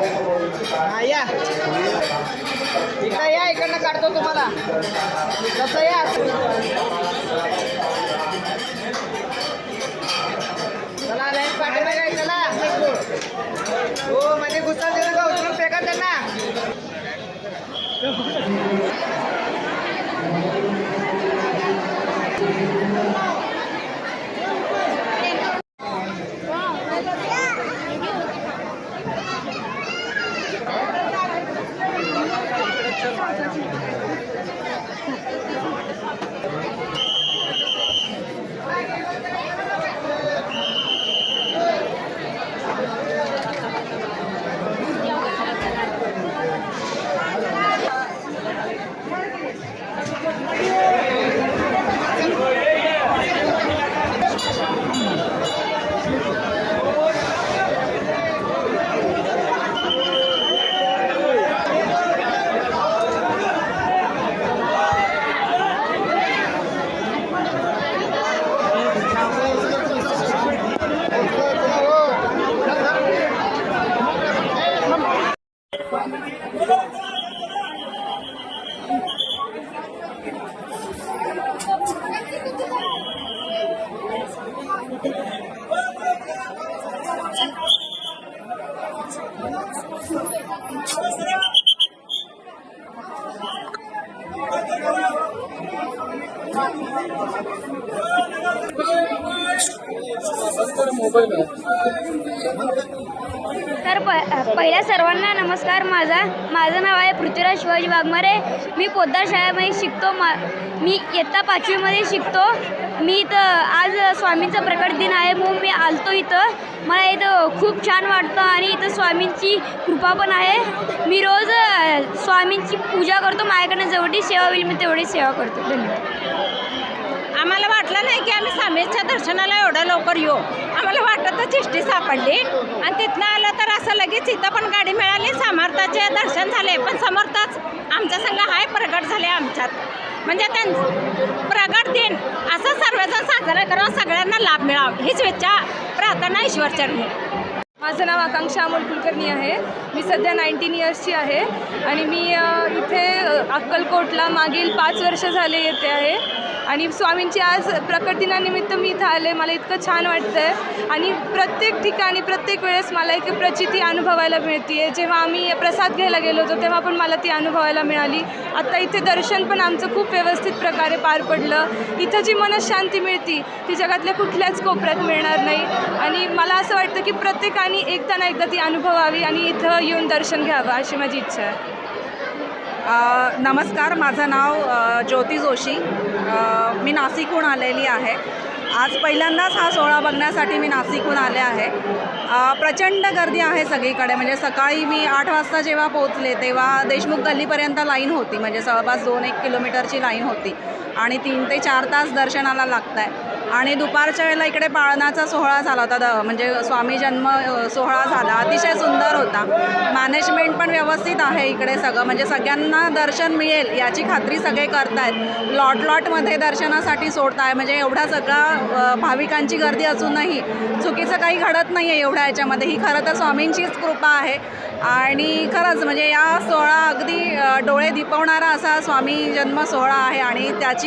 हा या. इकडं या इकडनं काढतो तुम्हाला. कसं या. Thank you. तर प पहिल्या सर्वांना नमस्कार. माझा माझं नाव आहे पृथ्वीराज शिवाजी वाघमारे. मी पोद्दार शाळेमध्ये शिकतो. मा मी इयत्ता पाचवीमध्ये शिकतो. मी इथं आज स्वामींचा प्रकट दिन आहे म्हणून मी आलतो इथं. मला इथं खूप छान वाटतं आणि इथं स्वामींची कृपा पण आहे. मी रोज स्वामींची पूजा करतो. माझ्याकडनं जेवढी सेवा होईल मी तेवढी सेवा करतो. धन्यवाद आम्हाला वाटलं नाही की आम्ही स्वामीच्या दर्शनाला एवढं लवकर येऊ. आम्हाला वाटतच इष्टी सापडली. आणि तिथनं आलं तर असं लगेच इथं पण गाडी मिळाली. समर्थाचे दर्शन झाले. पण समर्थच आमच्या संघ हाय प्रगट झाले आमच्यात. म्हणजे त्यां प्रगट दिन. असं सर्वजण साजरा करावं सगळ्यांना लाभ मिळावा. हीच इच्छा प्रार्थना ईश्वरचरणी माझं नाव आकांक्षा अमोल कुलकर्णी आहे. मी सध्या नाईन्टीन इयर्सची आहे. आणि मी इथे अक्कलकोटला मागील पाच वर्ष झाले येते आहे. आणि स्वामींची आज प्रकट दिनानिमित्त मी इथं आले. मला इतकं छान वाटतं आहे आणि प्रत्येक ठिकाणी प्रत्येक वेळेस मला एक प्रचिती अनुभवायला मिळते आहे जेव्हा आम्ही प्रसाद घ्यायला गेलो होतो तेव्हा पण मला ती अनुभवायला मिळाली. आत्ता इथे दर्शन पण आमचं खूप व्यवस्थित प्रकारे पार पडलं. इथं जी मनशांती मिळती ती जगातल्या कुठल्याच कोपऱ्यात मिळणार नाही. आणि मला असं वाटतं की प्रत्येकाने एकदा ना एकदा ती अनुभवावी आणि इथं येऊन दर्शन घ्यावं अशी माझी इच्छा आहे. नमस्कार माझं नाव ज्योती जोशी. मी नाशिकहून आलेली आहे. आज पहिल्यांदाच हा सोहळा बघण्यासाठी मी नाशिकहून आले आहे. प्रचंड गर्दी आहे सगळीकडे. म्हणजे सकाळी मी आठ वाजता जेव्हा पोहोचले तेव्हा देशमुख गल्लीपर्यंत लाईन होती. म्हणजे जवळपास दोन एक किलोमीटरची लाईन होती. आणि तीन ते चार तास दर्शनाला लागत आहे आणि दुपारच्या वेळेला इकडे पाळणाचा सोहळा झाला होता. द म्हणजे स्वामी जन्म सोहळा झाला. अतिशय सुंदर होता. मॅनेजमेंट पण व्यवस्थित आहे इकडे सगळं. म्हणजे सगळ्यांना दर्शन मिळेल याची खात्री सगळे करतायत. लॉट लॉटमध्ये दर्शनासाठी सोडताय. म्हणजे एवढा सगळा भाविकांची गर्दी असूनही चुकीचं काही घडत नाही आहे एवढ्या याच्यामध्ये. ही खरं तर स्वामींचीच कृपा आहे. आणि खरंच म्हणजे या सोहळा अगदी डोळे दिपवणारा असा स्वामी जन्म सोहळा आहे आणि त्याची मी